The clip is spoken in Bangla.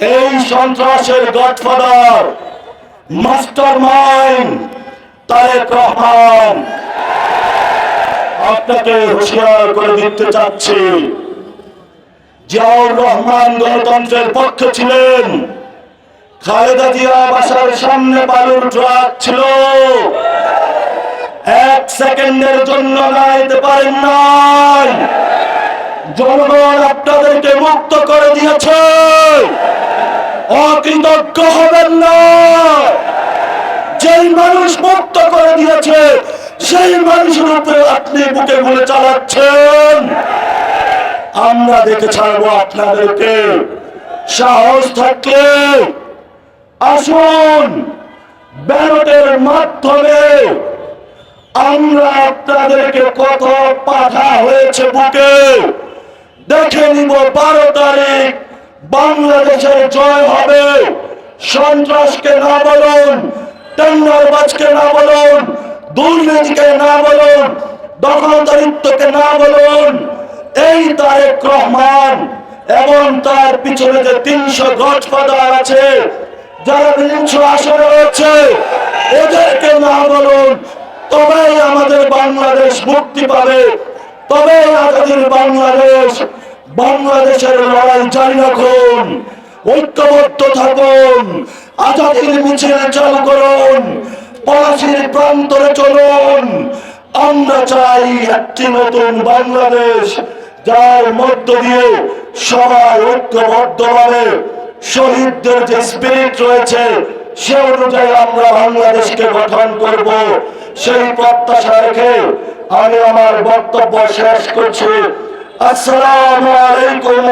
এই সন্ত্রাসের godfather master mind Tarique Rahman. আপনাকে হুঁশিয়ার করে দিতে চাচ্ছি জিয়াউর রহমান গণতন্ত্রের পক্ষে ছিলেন। খালেদা জিয়া বাসার সামনে বালুর ট্রাক ছিল। এক সেকেন্ডের জন্য দাঁড়াইতে পারেন নাই। জনগণ আপনাদেরকে মুক্ত করে দিয়েছে। অকৃতজ্ঞ হবেন না। যেই মানুষ মুক্ত করে দিয়েছে, সেই মানুষের উপরে আপনি বুকে বলে চালাচ্ছেন। আমরা দেখে ছাড়বো আপনাদেরকে। সাহস থাকলে আসুন, ব্যালটের মাধ্যমে আমরা আপনাদেরকে কত পাঠা হয়েছে বুকে। দেখে নিব বারো তারিখ বাংলাদেশের জয় হবে। সন্ত্রাসকে না বলুন টেন্ডারবাজকে না বলুন, দুর্নীতিকে না বলুন দখলদারিত্বকে না বলুন, এই তারেক রহমান এবং তার পিছনে যে তিনশো গজফাদার আছে, যারা তিনশো আসনে রয়েছে, এদেরকে না বলুন, তবেই আমাদের বাংলাদেশ মুক্তি পাবে, তবেই আমাদের বাংলাদেশ, বাংলাদেশের লড়াই জারি রাখুন। ঐক্যবদ্ধ থাকুন। আজাদির মিছিল চালু করুন পলাশির প্রান্তরে চলুন। আমরা চাই একটি নতুন বাংলাদেশ, যার মধ্য দিয়ে সবাই ঐক্যবদ্ধভাবে শহীদদের যে স্পিরিট রয়েছে, সে অনুযায়ী আমরা বাংলাদেশকে গঠন করব। সেই প্রত্যাশা রেখে আমি আমার বক্তব্য শেষ করছি। আসসালামু আলাইকুম